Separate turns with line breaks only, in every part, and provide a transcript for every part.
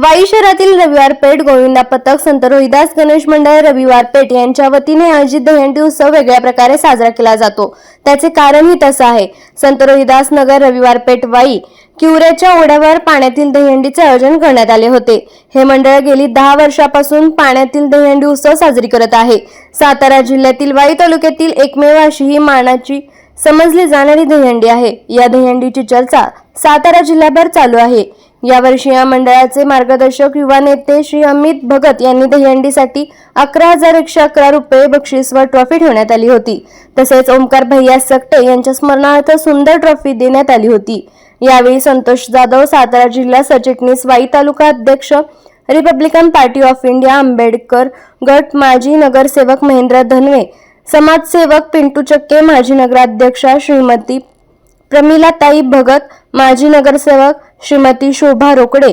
वाई शहरातील रविवार पेठ गोविंदा पथक संत रोहिदास गणेश मंडळ रविवार पेठ यांच्या वतीने आयोजित दहीहंडी उत्सव वेगळ्या प्रकारे साजरा केला जातो. त्याचे कारणही तसं आहे. संत रोहिदास नगर रविवार पेठ वाई किवऱ्याच्या ओढ्यावर पाण्यातील दहीहंडीचे आयोजन करण्यात आले होते. हे मंडळ गेली दहा वर्षापासून पाण्यातील दहीहंडी उत्सव साजरी करत आहे. सातारा जिल्ह्यातील वाई तालुक्यातील एकमेव अशी ही मानाची समजली जाणारी दहीहंडी आहे. या दहीहंडीची चर्चा सातारा जिल्ह्याभर चालू आहे. यावर्षी या मंडळाचे मार्गदर्शक युवा नेते श्री अमित भगत यांनी दहीहंडीसाठी अकरा हजार एकशे अकरा रुपये बक्षीस व ट्रॉफी ठेवण्यात आली होती. तसेच ओमकार भैया सकटे यांच्या स्मरणार्थ सुंदर ट्रॉफी देण्यात आली होती. यावेळी संतोष जाधव सातारा जिल्हा सरचिटणीस वाई तालुका अध्यक्ष Republican Party of India Ambedkar गट माजी नगरसेवक महेंद्र धनवे समाजसेवक पिंटू चक्के माजी नगराध्यक्षा श्रीमती प्रमिलाताई भगत माजी नगरसेवक श्रीमती शोभा रोकडे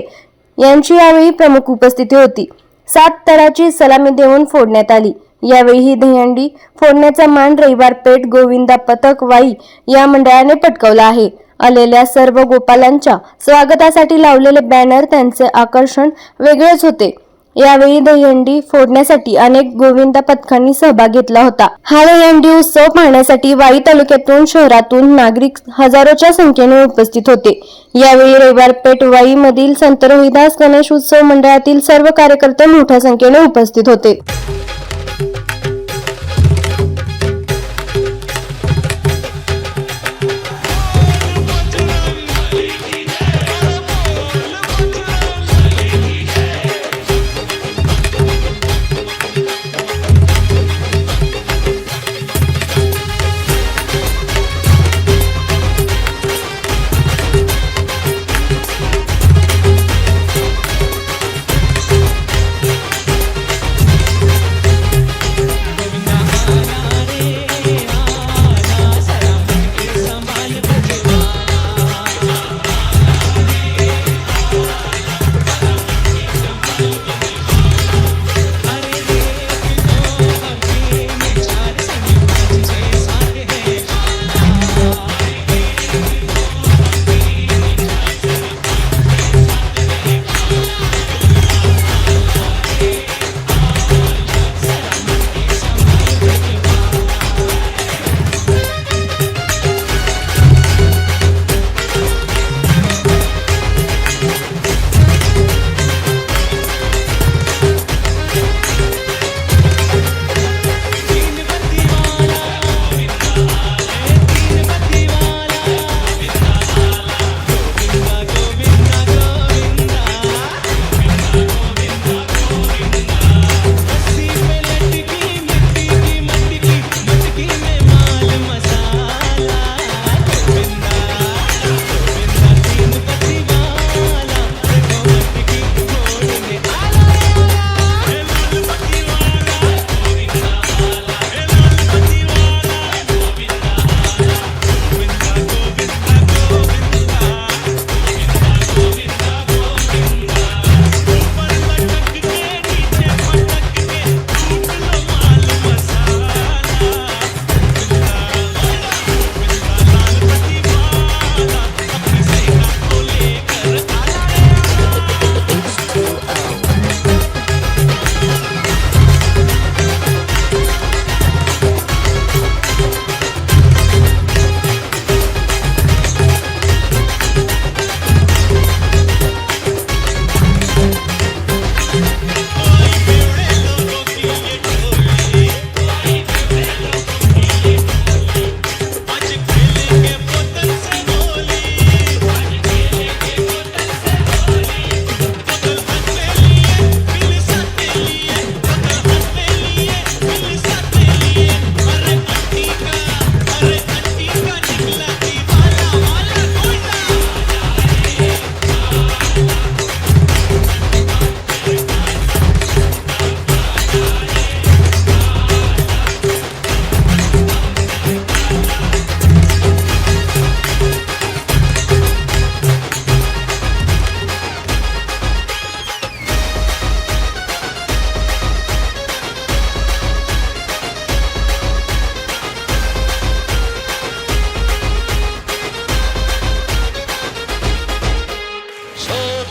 यांची यावेळी प्रमुख उपस्थिती होती. सात तराची सलामी देऊन फोडण्यात आली. यावेळी ही दहीहंडी फोडण्याचा मान रविवार पेठ गोविंदा पथक वाई या मंडळाने पटकवला आहे. आलेल्या सर्व गोपालांच्या स्वागतासाठी लावलेले बॅनर त्यांचे आकर्षण वेगळेच होते. यावेळी दहीहंडी फोडण्यासाठी अनेक गोविंदा पथकांनी सहभाग घेतला होता. हा दहीहंडी उत्सव पाहण्यासाठी वाई तालुक्यातून शहरातून नागरिक हजारोच्या संख्येने उपस्थित होते. यावेळी रविवार पेठ वाई मधील संत रोहिदास गणेश उत्सव मंडळातील सर्व कार्यकर्ते मोठ्या संख्येने उपस्थित होते.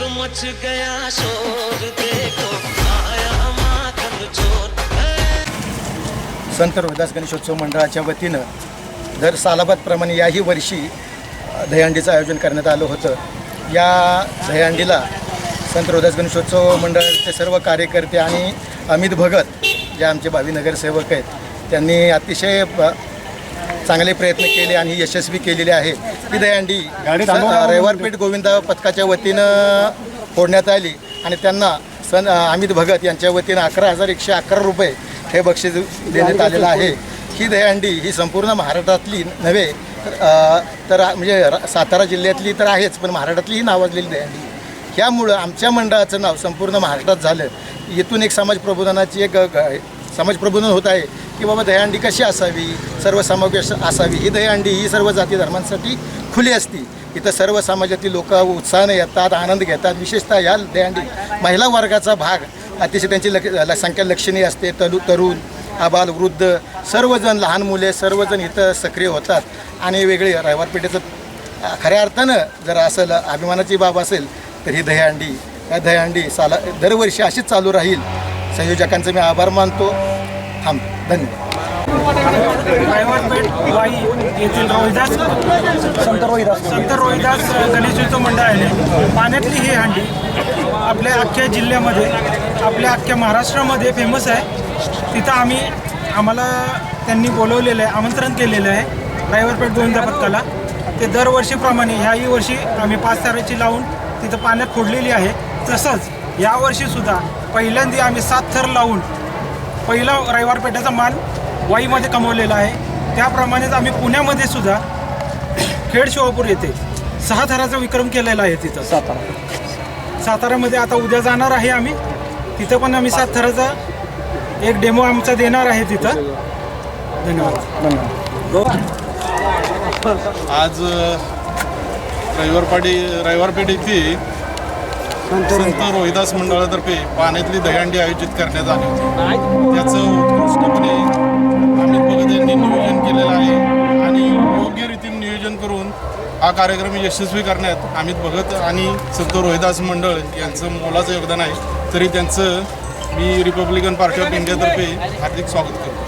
मच गया शोर देखो आया माखन चोर।
संत रोहिदास गणेशोत्सव मंडळाच्या वतीनं दर सालाबादप्रमाणे याही वर्षी दहीहंडीचं आयोजन करण्यात आलं होतं. या दहीहंडीला संत रोहिदास गणेशोत्सव मंडळाचे सर्व कार्यकर्ते आणि अमित भगत जे आमचे भावी नगरसेवक आहेत त्यांनी अतिशय चांगले प्रयत्न केले आणि यशस्वी केलेले आहे. ही स- रविवारपेठ गोविंद पथकाच्या वतीनं फोडण्यात आली आणि त्यांना सन अमित भगत यांच्या वतीनं अकरा हजार एकशे अकरा रुपये हे बक्षीस देण्यात आलेलं आहे. ही दहीहंडी ही संपूर्ण महाराष्ट्रातली नव्हे तर, म्हणजे सातारा जिल्ह्यातली तर आहेच पण महाराष्ट्रातली ही नावाजलेली दहीहंडी ह्यामुळं आमच्या मंडळाचं नाव संपूर्ण महाराष्ट्रात झालं. इथून एक समाज प्रबोधनाची एक समाज प्रबोधन होत आहे की बाबा दहीहंडी कशी असावी? सर्व समावेश असावी? ही दहीहंडी ही सर्व जाती धर्मांसाठी खुली असती. इथं सर्व समाजातील लोक उत्साहाने येतात आनंद घेतात. विशेषतः ह्या दहीहंडी महिला वर्गाचा भाग. अतिशय त्यांची लक ल- संख्या लक्षणीय असते. तलु तरुण आबाल वृद्ध सर्वजण लहान मुले सर्वजण इथं सक्रिय होतात. आणि वेगळे रविवार पेठेचं खऱ्या अर्थानं जर असं ल- अभिमानाची बाब असेल तर ही दहीहंडी या दहीहंडी साला दरवर्षी अशीच चालू राहील. संयोजकांचे मी आभार मानतो. थांब धन्यवाद.
रायवरपेठ वाई येथील रोहिदास संत रोहिदास. संत रोहिदास गणेशोत्सव मंडळाने पाण्यातली ही हांडी आपल्या अख्ख्या जिल्ह्यामध्ये आपल्या अख्ख्या महाराष्ट्रामध्ये फेमस आहे. तिथं आम्ही आम्हाला त्यांनी बोलवलेलं आहे आमंत्रण केलेलं आहे रायवरपेठ गोविंदा पथकाला. ते दरवर्षीप्रमाणे ह्याही वर्षी आम्ही पाच ताराची लावून तिथं पाण्यात फोडलेली आहे. तसंच यावर्षीसुद्धा पहिल्यांदा आम्ही सात थर लावून पहिला रविवार पेठेचा मान वाईमध्ये कमवलेला आहे. त्याप्रमाणेच आम्ही पुण्यामध्ये सुद्धा खेड शिवापूर येथे सहा थराचा विक्रम केलेला आहे तिथं. सातारा. साताऱ्यामध्ये आता उद्या जाणार आहे आम्ही. तिथं पण आम्ही सात थराचा एक डेमो आमचा देणार आहे तिथं. धन्यवाद.
आज रविवारपाडी रविवारपेठ येथे संत रोहिदास मंडळातर्फे पाण्यातली दहीहंडी आयोजित करण्यात आली होती. त्याचं उत्कृष्टपणे अमित भगत यांनी नियोजन केलेलं आहे. आणि योग्य रीतीने नियोजन करून हा कार्यक्रम यशस्वी करण्यात अमित भगत आणि संत रोहिदास मंडळ यांचं मोलाचं योगदान आहे. तरी त्यांचं मी रिपब्लिकन पार्टी ऑफ इंडियातर्फे हार्दिक स्वागत करतो.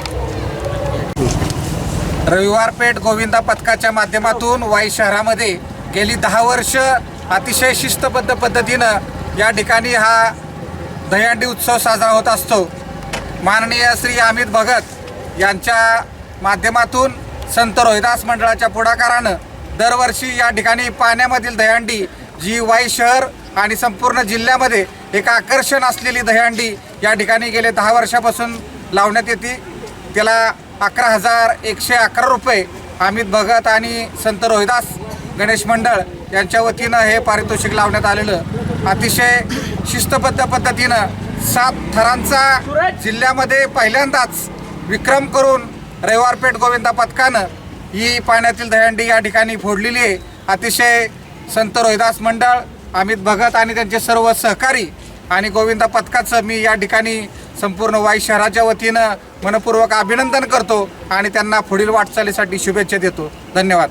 रविवार पेठ गोविंदा पथकाच्या माध्यमातून वाई शहरामध्ये गेली दहा वर्ष अतिशय शिस्तबद्ध पद्धतीनं या ठिकाणी हा दहीहंडी उत्सव साजरा होत असतो. माननीय श्री अमित भगत यांच्या माध्यमातून संत रोहिदास मंडळाच्या पुढाकारानं दरवर्षी या ठिकाणी पाण्यामधील दहीहंडी जी वाई शहर आणि संपूर्ण जिल्ह्यामध्ये एक आकर्षण असलेली दहीहंडी या ठिकाणी गेले दहा वर्षापासून लावण्यात येते. त्याला अकरा हजार एकशे अकरा रुपये अमित भगत आणि संत रोहिदास गणेश मंडळ यांच्या वतीनं हे पारितोषिक लावण्यात आलेलं अतिशय शिस्तबद्ध पद्धतीनं सात थरांचा जिल्ह्यामध्ये पहिल्यांदाच विक्रम करून रविवारपेठ गोविंदा पथकानं ही पाण्यातील दहंडी या ठिकाणी फोडलेली आहे. अतिशय संत रोहिदास मंडळ अमित भगत आणि त्यांचे सर्व सहकारी आणि गोविंदा पथकाचं मी या ठिकाणी संपूर्ण वाई शहराच्या वतीनं मनपूर्वक अभिनंदन करतो आणि त्यांना पुढील वाटचालीसाठी शुभेच्छा देतो. धन्यवाद.